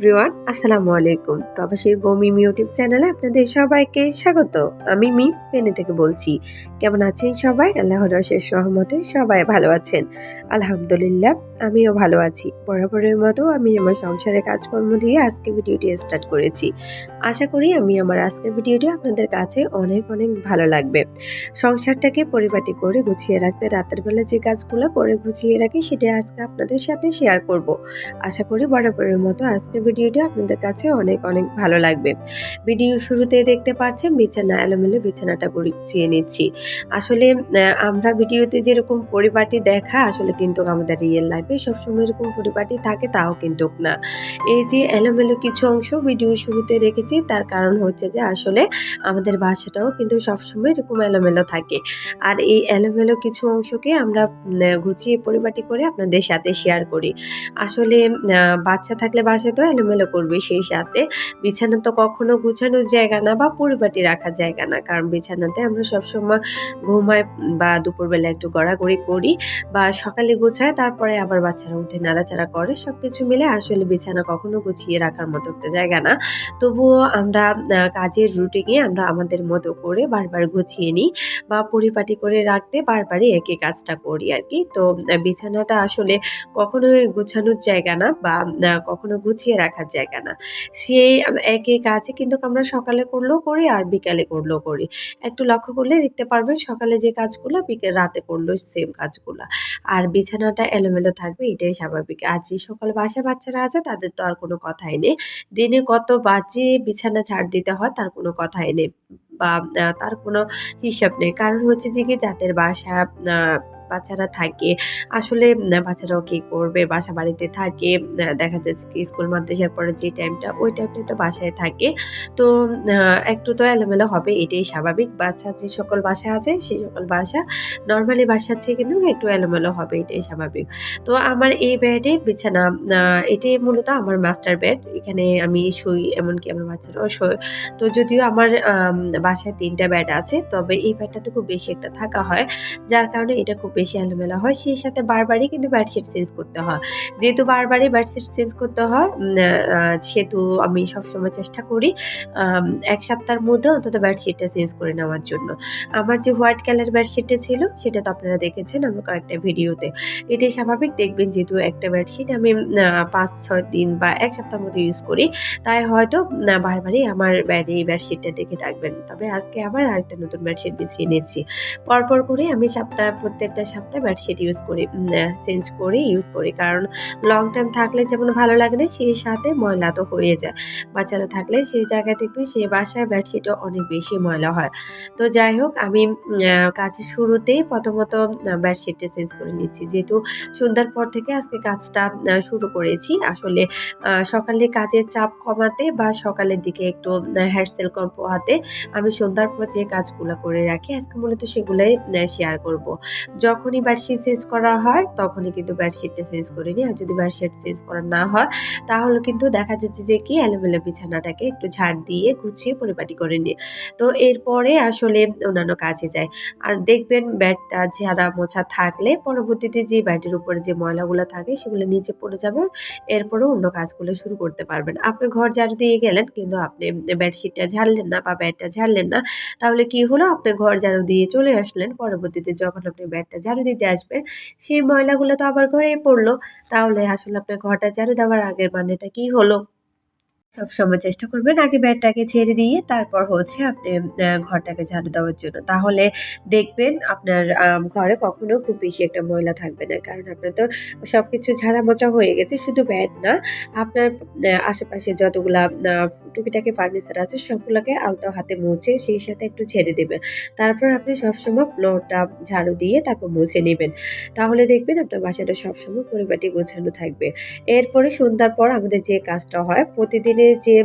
Everyone, আসসালামু আলাইকুম। প্রবাসীর বমি ইউটিউব চ্যানেলে আপনাদের সবাইকে স্বাগত। আমি মি, পেনে থেকে বলছি। কেমন আছেন সবাই? আল্লাহর শেষ সহমতে সবাই ভালো আছেন। আলহামদুলিল্লাহ, আমিও ভালো আছি। বরাবরের মতো আমি আমার সংসারের কাজকর্ম দিয়ে আজকে ভিডিওটি স্টার্ট করেছি। আশা করি আমি আমার আজকের ভিডিওটি আপনাদের কাছে অনেক অনেক ভালো লাগবে। সংসারটাকে পরিপাটি করে গুছিয়ে রাখতে রাতের বেলা যে কাজগুলো করে গুছিয়ে রাখি, সেটা আজকে আপনাদের সাথে শেয়ার করব। আশা করি বরাবরের মতো আজকের ভিডিওটি আপনাদের কাছে অনেক অনেক ভালো লাগবে। ভিডিও শুরুতে দেখতে পাচ্ছেন বিছানা, এলোমেলো বিছানাটা গুছিয়ে নিচ্ছি। আসলে আমরা ভিডিওতে যেরকম পরিপাটি দেখা, আসলে কিন্তু আমাদের রিয়েল লাইফে সবসময় এরকম পরিপাটি থাকে, তাও কিন্তু না। এই যে এলোমেলো কিছু অংশ ভিডিও শুরুতে রেখেছি, তার কারণ হচ্ছে যে আসলে আমাদের বাসাটাও কিন্তু সবসময় এরকম এলোমেলো থাকে। আর এই এলোমেলো কিছু অংশকে আমরা গুছিয়ে পরিপাটি করে আপনাদের সাথে শেয়ার করি। আসলে বাচ্চা থাকলে বাসায় তো এলোমেলো করবে সেই সাথে। বিছানা তো কখনো গুছানোর জায়গা না বা পরিপাটি রাখার জায়গা না। কারণ বিছানাতে আমরা সবসময় ঘুমাই বা দুপুরবেলা একটু গড়াগড়ি করি বা সকালে গুছায়, তারপরে আবার বাচ্চারা উঠে নাড়াচাড়া করে। সব কিছু মিলে আসলে বিছানা কখনো গুছিয়ে রাখার মতো একটা জায়গা না। তবুও আমরা কাজের রুটিনে আমরা আমাদের মতো করে বারবার গুছিয়ে নিই বা পরিপাটি করে রাখতে বারবারই একই কাজটা করি আর কি তো বিছানাটা আসলে কখনোই গোছানোর জায়গা না বা কখনো গুছিয়ে রাখার জায়গা না। সেই একই কাজই কিন্তু আমরা সকালে করলেও করি আর বিকালে করলেও করি। একটু লক্ষ্য করলে দেখতে পারবেন সকালে যে কাজগুলো, বিকেল রাতে করলেও সেম কাজগুলো। আর বিছানাটা এলোমেলো থাকবে, এটাই স্বাভাবিক। আর যে সকল বাসা বাচ্চারা আছে, তাদের তো আর কোনো কথাই নেই। দিনে কত বাজে বিছানা ছাড় দিতে হয়, তার কোনো কথাই নেই। বা তার কোনো হিসাব নেই। কারণ হচ্ছে যে কি, যাদের বাসা বাচ্চারা থাকে। আসলে বাচ্চারাও কি করবে? বাসা বাড়িতে থাকে দেখা যাচ্ছে কি স্কুল মাদ্রাসার পরে যে টাইমটা ওই টাইমটা তো বাসায় থাকে। তো একটু তো এলোমেলো হবে এটাই স্বাভাবিক। বাচ্চা যে সকল বাসা আছে সেই সকল বাসা নর্মালি বাসা আছে কিন্তু একটু এলোমেলো হবে এটাই স্বাভাবিক। তো আমার এই বেডে বিছানা এটাই মূলত আমার মাস্টার বেড এখানে আমি শুই এমনকি আমার বাচ্চারাও শোয়। তো যদিও আমার আম, বাসায় তিনটা বেড আছে তবে এই বেডটাতে খুব বেশি একটা থাকা হয়। যার কারণে এটা খুব বেশি এলোমেলো হয়, সেই সাথে বারবারই কিন্তু বেডশিট চেঞ্জ করতে হয়। যেহেতু বারবারই বেডশিট চেঞ্জ করতে হয় সেহেতু আমি সবসময় চেষ্টা করি এক সপ্তাহের মধ্যে অন্তত বেডশিটটা চেঞ্জ করে নেওয়ার জন্য। আমার যে হোয়াইট কালার বেডশিটটা ছিল, সেটা তো আপনারা দেখেছেন আমার কয়েকটা ভিডিওতে। এটাই স্বাভাবিক, দেখবেন যেহেতু একটা বেডশিট আমি পাঁচ, ছয় দিন বা এক সপ্তাহের মতো ইউজ করি। তাই হয়তো বারবারই আমার ব্যাডে এই বেডশিটটা দেখে থাকবেন। তবে আজকে আবার আরেকটা নতুন বেডশিট বিছিয়ে নিচ্ছি। পরপর করে আমি সপ্তাহ প্রত্যেকটা সপ্তাহে বেডশিট ইউজ করি চেঞ্জ করে ইউজ করি। কারণ লং টাইম থাকলে যেমন ভালো লাগে না, সেই সাথে ময়লা তো হয়ে যায়। বাচ্চারা থাকলে সেই জায়গায় দেখবে সেই বাসায় বেডশিটও অনেক বেশি ময়লা হয়। তো যাই হোক, আমি কাজের শুরুতেই প্রথমত বেডশিটটা চেঞ্জ করে নিচ্ছি। যেহেতু সন্ধ্যার পর থেকে আজকে কাজটা শুরু করেছি, আসলে সকালে কাজের চাপ কমাতে বা সকালের দিকে একটু হেয়ারসেল কম পোহাতে আমি সন্ধ্যার পর যে কাজগুলো করে রাখি, আজকে মূলত সেগুলোই শেয়ার করব। যখনই বেডশিট চেঞ্জ করা হয়, তখনই কিন্তু বেডশিটটা চেঞ্জ করে নিই। আর যদি বেডশিট চেঞ্জ করা না হয়, তাহলে কিন্তু দেখা যাচ্ছে যে কি এলোমেলো বিছানাটাকে একটু ঝাড় দিয়ে গুছিয়ে পরিপাটি করে নিই। তো এরপরে আসলে অন্যান্য কাজে যায় আর দেখবেন ব্যাডটা ঝাড়া মোছা থাকলে পরবর্তীতে যে ব্যাডের উপরে যে ময়লাগুলো থাকে, সেগুলো নিচে পড়ে যাবে। এরপরেও অন্য কাজগুলো শুরু করতে পারবেন। আপনি ঘর ঝাড়ু দিয়ে গেলেন, কিন্তু আপনি বেডশিটটা ঝাড়লেন না বা ব্যাডটা ঝাড়লেন না, তাহলে কি হলো? আপনি ঘর ঝাড়ু দিয়ে চলে আসলেন। পরবর্তীতে যখন আপনি ব্যাডটা ঝাড়ু দিতে আসবে। সেই ময়লাগুলো তো আবার ঘরেই পড়ল। তাহলে আসলে আপনার ঘরটা ঝাড়ু দেওয়ার আগের মানেটা কি হলো? সবসময় চেষ্টা করবেন আগে ব্যাডটাকে ছেড়ে দিয়ে তারপর হচ্ছে আপনি ঘরটাকে ঝাড়ু দেওয়ার জন্য। তাহলে দেখবেন আপনার ঘরে কখনো খুব বেশি একটা ময়লা থাকবে না। কারণ আপনার তো সবকিছু ঝাড়া মোচা হয়ে গেছে, শুধু ব্যাড না, আপনার আশেপাশে যতগুলা টুকিটাকি ফার্নিচার আছে, সবগুলোকে আলতো হাতে মুছে সেই সাথে একটু ছেড়ে দেবেন। তারপর আপনি সবসময় ফ্লোরটা ঝাড়ু দিয়ে তারপর মুছে নেবেন। তাহলে দেখবেন আপনার বাসাটা সবসময় পরিপাটি গোছানো থাকবে। এরপরে সন্ধ্যার পর আমাদের যে কাজটা হয় প্রতিদিনের প্রতিদিনের যে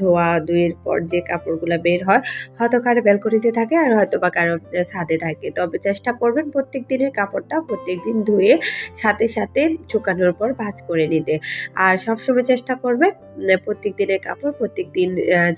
ধোয়া ধুয়ের পর যে কাপড়গুলো বের হয়, হয়তো কারও ব্যালকনিতে থাকে আর হয়তো বা কারও ছাদে থাকে। তবে চেষ্টা করবেন প্রত্যেক দিনের কাপড়টা প্রত্যেক দিন ধুয়ে সাথে সাথে শুকানোর পর ভাঁজ করে নিতে। আর সবসময় চেষ্টা করবেন প্রত্যেক দিনের কাপড় প্রত্যেক দিন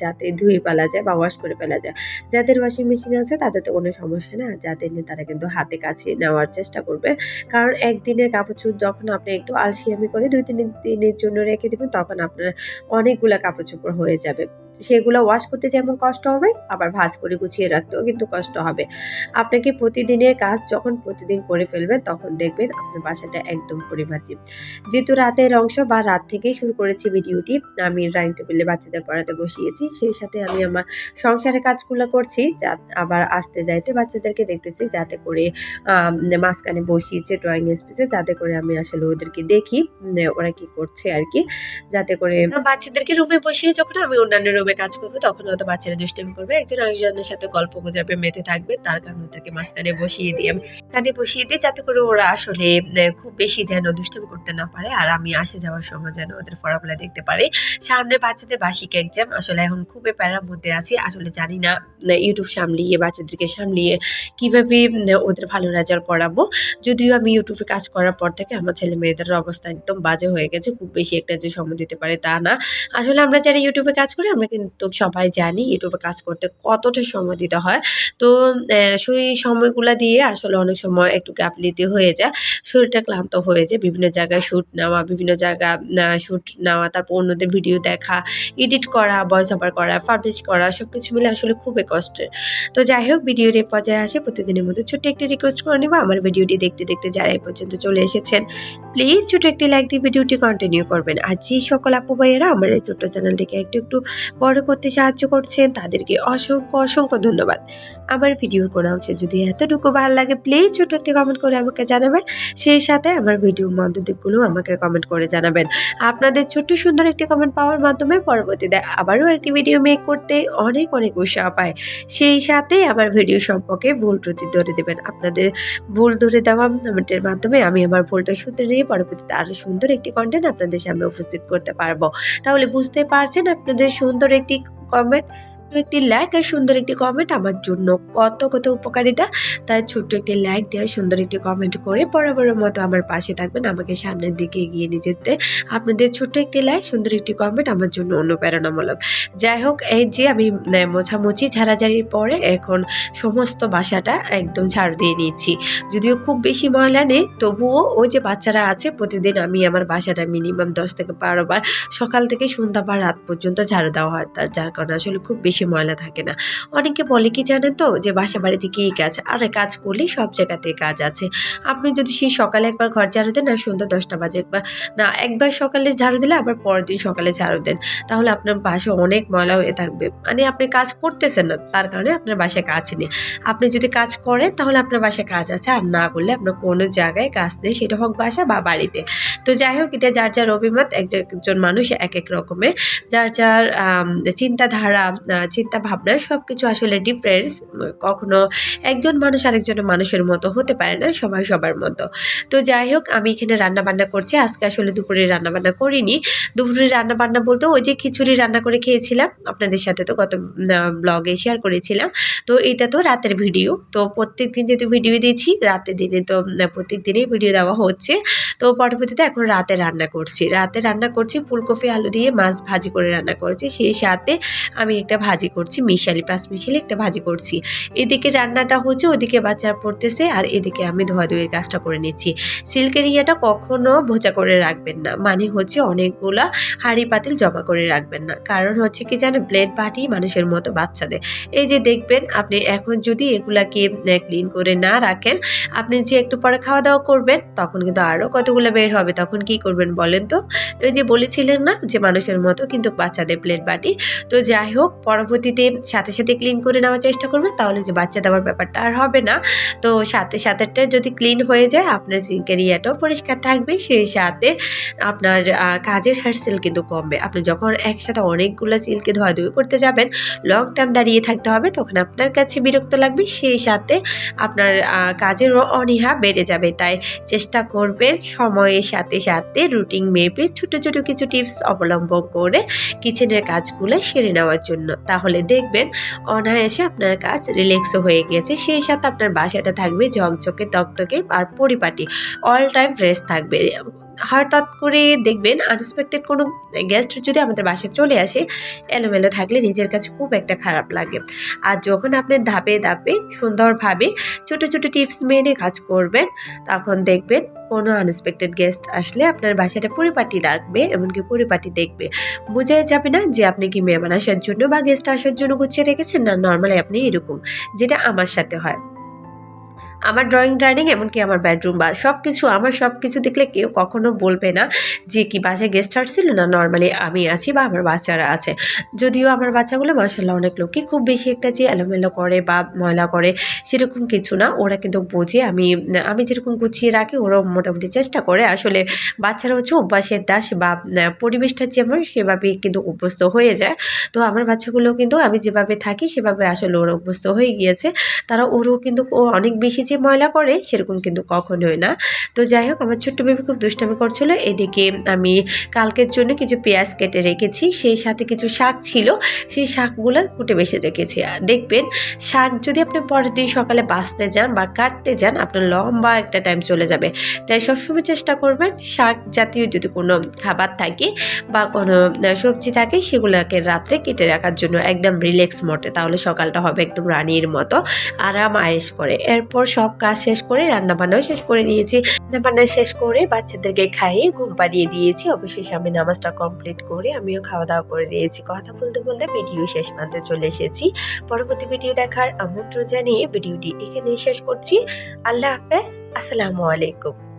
যাতে ধুয়ে ফেলা যায় বা ওয়াশ করে ফেলা যায়। যাদের ওয়াশিং মেশিন আছে, তাদের তো কোনো সমস্যা না। যাদের নেই, তারা কিন্তু হাতে কাছে নেওয়ার চেষ্টা করবে। কারণ একদিনের কাপড় চোপড় যখন আপনি একটু আলসিয়ামি করে দুই, তিন দিনের জন্য রেখে দেবেন, তখন আপনার অনেকগুলা কাপড় চোপড় হয়ে যাবে। সেগুলো ওয়াশ করতে যেমন কষ্ট হবে, আবার ভাঁজ করে গুছিয়ে রাখতেও কিন্তু কষ্ট হবে। আপনাকে প্রতিদিনের কাজ যখন প্রতিদিন করে ফেলবেন, তখন দেখবেন আপনার বাসাটা একদম পরিপাটি। যেহেতু রাতের অংশ বা রাত থেকেই শুরু করেছি ভিডিওটি, আমি ড্রাইং টেবিলে বাচ্চাদের পড়াতে বসিয়েছি, সেই সাথে আমি আমার সংসারের কাজগুলো করছি, যা আবার আসতে যাইতে বাচ্চাদেরকে দেখতেছি, যাতে করে মাঝখানে বসিয়েছে ড্রয়িং স্পেসে যাতে করে আমি আসলে ওদেরকে দেখি ওরা কি করছে আর কি, যাতে করে বাচ্চাদেরকে রুমে বসিয়ে যখন আমি অন্যান্য রুমে কাজ করব, তখন হয়তো বাচ্চারা দুষ্টামি করবে। একজন আরেকজনের সাথে গল্প গুজবে, মেতে থাকবে, তার কারণে ওদেরকে মাঝখানে বসিয়ে আমি কানে বসিয়ে দিই যাতে করে ওরা আসলে খুব বেশি যেন দুষ্টামি করতে না পারে আর আমি আসে যাওয়ার সময় যেন ওদের পড়াগুলা দেখতে পারি। সামনে বাচ্চাদের বার্ষিক এক্সাম আসলে এখন খুবই প্যারার মধ্যে আছি, আসলে জানি না ইউটিউব সামলিয়ে, বাচ্চাদেরকে সামলিয়ে কীভাবে ওদের ভালো রেজাল্ট করাবো যদিও আমি ইউটিউবে কাজ করার পর থেকে আমার ছেলে মেয়েদের অবস্থা একদম বাজে হয়ে গেছে, খুব বেশি একটা যে সময় দিতে পারে তা না। আসলে আমরা যারা ইউটিউবে কাজ করি, আমরা কিন্তু সবাই জানি ইউটিউবে কাজ করতে কতটা সময় দিতে হয়। তো সেই সময়গুলো দিয়ে আসলে অনেক সময় একটু গাফলিতে হয়ে যায়। শরীরটা ক্লান্ত হয়ে যায়, বিভিন্ন জায়গায় শ্যুট নেওয়া, বিভিন্ন জায়গা শ্যুট নেওয়া, তারপর অন্যদের ভিডিও দেখা এডিট করা ভয়েস ওভার করা পাবলিশ করা সব কিছু মিলে আসলে খুবই কষ্টের। তো যাই হোক, ভিডিওর এই পর্যায়ে আসে প্রতিদিনের মতো ছোট্ট একটি রিকোয়েস্ট করে নেব। আমার ভিডিওটি দেখতে দেখতে যারা এই পর্যন্ত চলে এসেছেন প্লিজ ছোট একটি লাইক দিয়ে ভিডিওটি কন্টিনিউ করবেন। আর যে সকল আপু ভাইয়েরা আমার এই ছোট্ট চ্যানেলটিকে একটু একটু বড় করতে সাহায্য করছেন, তাদেরকে অসংখ্য অসংখ্য ধন্যবাদ। আমার ভিডিওর কোনো অংশ যদি এতটুকু ভালো লাগে প্লিজ ছোট একটি কমেন্ট করে আমাকে জানাবেন। সেই সাথে আমার ভিডিওর মধ্য দিকগুলো আমাকে কমেন্ট করে জানাবেন। আপনাদের ছোট্ট সুন্দর একটি কমেন্ট পাওয়ার মাধ্যমে পরবর্তীতে আবারও একটি ভিডিও মেক করতে অনেক অনেক উৎসাহ পায় সেই সাথে আমার ভিডিও সম্পর্কে ভুল ত্রুটি ধরে দেবেন। আপনাদের ভুল ধরে দেওয়া কমেন্টের মাধ্যমে আমি আমার ভুলটা শুধরে নিয়ে পরবর্তীতে আরও সুন্দর একটি কন্টেন্ট আপনাদের সামনে উপস্থিত করতে পারব। তাহলে বুঝতে পারছেন আপনাদের সুন্দর একটি কমেন্ট একটি লাইক আর সুন্দর একটি কমেন্ট আমার জন্য। কত কত উপকারিতা। তাই ছোট্ট একটি লাইক দেওয়া সুন্দর একটি কমেন্ট করে বরাবরের মতো আমার পাশে থাকবেন, আমাকে সামনের দিকে এগিয়ে নিয়ে যেতে। আপনাদের ছোট্ট একটি লাইক সুন্দর একটি কমেন্ট আমার জন্য অনুপ্রেরণামূলক। যাই হোক, এই যে আমি মোছামুছি ঝাড়াঝাড়ির পরে এখন সমস্ত বাসাটা একদম ঝাড়ু দিয়ে নিয়েছি। যদিও খুব বেশি ময়লা নেই, তবুও ওই যে বাচ্চারা আছে, প্রতিদিন আমি আমার বাসাটা মিনিমাম দশ থেকে বারো বার সকাল থেকে সন্ধ্যা বা রাত পর্যন্ত ঝাড়ু দেওয়া হয়। তার, যার কারণে আসলে খুব বেশি ময়লা থাকে না। অনেকে বলে কি জানেন তো? যে বাসা বাড়িতে কী কাজ, আরে কাজ করলেই সব জায়গাতে কাজ আছে। আপনি যদি সেই সকালে একবার ঘর ঝাড়ু দেন আর সন্ধ্যা দশটা বাজে একবার না, একবার সকালে ঝাড়ু দিলে আবার পরের দিন সকালে ঝাড়ু দেন, তাহলে আপনার বাসা অনেক ময়লা হয়ে থাকবে। মানে আপনি কাজ করতেছেন না, তার কারণে আপনার বাসায় কাজ নেই। আপনি যদি কাজ করেন তাহলে আপনার বাসায় কাজ আছে, আর না করলে আপনার কোনো জায়গায় কাজ নেই, সেটা হোক বাসা বা বাড়িতে। তো যাই হোক, এটা যার যার অভিমত, একজন মানুষ এক এক রকমের। যার যার চিন্তাধারা চিন্তা ভাবনা সব কিছু আসলে ডিফারেন্স কখনো একজন মানুষ আরেকজনের মানুষের মতো হতে পারে না, সবাই সবার মতো। তো যাই হোক, আমি এখানে রান্না বান্না করছি, আজকে আসলে দুপুরে রান্না বান্না করিনি। দুপুরে রান্না বান্না বলতে ওই যে খিচুড়ি রান্না করে খেয়েছিলাম, আপনাদের সাথে তো গত ব্লগে শেয়ার করেছিলাম। তো এটা তো রাতের ভিডিও তো প্রত্যেক দিন যেহেতু ভিডিও দিয়েছি, রাতের দিনে তো প্রত্যেক দিনেই ভিডিও দেওয়া হচ্ছে। তো পরবর্তীতে এখন রাতে রান্না করছি। রাতে রান্না করছি, ফুলকপি, আলু দিয়ে মাছ ভাজি করে রান্না করছি। সেই সাথে আমি একটা ভাজি করছি, মিশালি, পাঁচ মিশালি একটা ভাজি করছি। এদিকে রান্নাটা হচ্ছে, ওদিকে বাচ্চারা পড়তেছে আর এদিকে আমি ধোয়া ধুয়ের কাজটা করে নিচ্ছি। সিল্কের ইয়াটা কখনো ভোজা করে রাখবেন না। মানে হচ্ছে অনেকগুলা হাঁড়ি পাতিল জমা করে রাখবেন না। কারণ হচ্ছে কি জানে ব্লেড বাটি মানুষের মতো বাচ্চাদের এই যে দেখবেন, আপনি এখন যদি এগুলাকে ক্লিন করে না রাখেন, আপনি যে একটু পরে খাওয়া দাওয়া করবেন, তখন কিন্তু আরও কতগুলো বের হবে তখন কি করবেন বলেন তো? ওই যে বলেছিলেন না যে মানুষের মতো কিন্তু বাচ্চাদের প্লেট বাটি। তো যাই হোক পরবর্তীতে সাথে সাথে ক্লিন করে নেওয়ার চেষ্টা করবেন তাহলে যে বাচ্চা দেওয়ার ব্যাপারটা আর হবে না। তো সাথে সাথেটা যদি ক্লিন হয়ে যায় আপনার সিঙ্কের ইয়াটাও পরিষ্কার থাকবে সেই সাথে আপনার কাজের হার্সেল কিন্তু কমবে। আপনি যখন একসাথে অনেকগুলো সিল্কে ধোয়াধুয়ি করতে যাবেন লং টার্ম দাঁড়িয়ে থাকতে হবে তখন আপনার কাছে বিরক্ত লাগবে সেই সাথে আপনার আহ, কাজের অনীহা বেড়ে যাবে। তাই চেষ্টা করবেন সময়ের সাথে সাথে রুটিন মেপে ছোট ছোট কিছু টিপস অবলম্বন করে কিচেনের কাজগুলো সেরে নেওয়ার জন্য। তাহলে দেখবেন অনায়াসে আপনার কাজ রিল্যাক্সও হয়ে গেছে সেই সাথে আপনার বাসাটা থাকবে ঝকঝকে, তকতকে আর পরিপাটি। অল টাইম ফ্রেশ থাকবে। হঠাৎ করে দেখবেন আনএক্সপেক্টেড কোনো গেস্ট যদি আমাদের বাসায় চলে আসে, এলোমেলো থাকলে নিজের কাছে খুব একটা খারাপ লাগে। আর যখন আপনি ধাপে ধাপে সুন্দরভাবে ছোট ছোট টিপস মেনে কাজ করবেন, তখন দেখবেন কোনো আনএক্সপেক্টেড গেস্ট আসলে আপনার বাসাটা পরিপাটি রাখবে, এমনকি পরিপাটি দেখবে। বোঝাই যাবে না যে আপনি কি মেহমান আসার জন্য বা গেস্ট আসার জন্য গুছিয়ে রেখেছেন না নর্মালি আপনি এরকম, যেটা আমার সাথে হয়। আমার ড্রয়িং ডাইনিং এমনকি আমার বেডরুম বা সব কিছু আমার সব কিছু দেখলে কেউ কখনো বলবে না যে কি বাসায় গেস্ট আসছিল না? নর্মালি আমি আছি বা আমার বাচ্চারা আছে। যদিও আমার বাচ্চাগুলো মার্শাল্লাহ অনেক লোকই খুব বেশি একটা যে এলোমেলো করে বা ময়লা করে সেরকম কিছু না। ওরা কিন্তু বোঝে, আমি আমি যেরকম গুছিয়ে রাখি, ওরাও মোটামুটি চেষ্টা করে। আসলে বাচ্চারা হচ্ছে অভ্যাসের দাস বা পরিবেশটা যেমন সেভাবেই কিন্তু অভ্যস্ত হয়ে যায়। তো আমার বাচ্চাগুলো কিন্তু আমি যেভাবে থাকি, সেভাবে আসলে ওরা অভ্যস্ত হয়ে গিয়েছে। তারা, ওরও কিন্তু অনেক বেশি যে ময়লা করে সেরকম কিন্তু কখনোই না। তো যাই হোক, আমার ছোট্ট বেবি খুব দুষ্টামি করছিল। এদিকে আমি কালকের জন্য কিছু পেঁয়াজ কেটে রেখেছি, সেই সাথে কিছু শাক ছিল। সেই শাকগুলো কুটে বেছে রেখেছি। দেখবেন, শাক যদি আপনি পরের দিন সকালে বাঁচতে যান বা কাটতে যান, আপনার লম্বা একটা টাইম চলে যাবে। তাই সবসময় চেষ্টা করবেন শাক জাতীয় যদি কোনো খাবার থাকে বা কোনো সবজি থাকে, সেগুলোকে রাত্রে কেটে রাখার জন্য একদম রিল্যাক্স মোটে তাহলে সকালটা হবে একদম রানির মতো, আরাম আয়েস করে। এরপর সব কাজ শেষ করে রান্না বান্নাও শেষ করে নিয়েছি। রান্না বান্না শেষ করে বাচ্চাদেরকে খাইয়ে ঘুম পাড়িয়ে দিয়েছি। অবশেষে আমি নামাজটা কমপ্লিট করে আমিও খাওয়া দাওয়া করে দিয়েছি কথা বলতে বলতে ভিডিও শেষ মানতে চলে এসেছি। পরবর্তী ভিডিও দেখার আমন্ত্রণ জানিয়ে ভিডিওটি এখানেই শেষ করছি। আল্লাহ হাফেজ। আসসালামু আলাইকুম।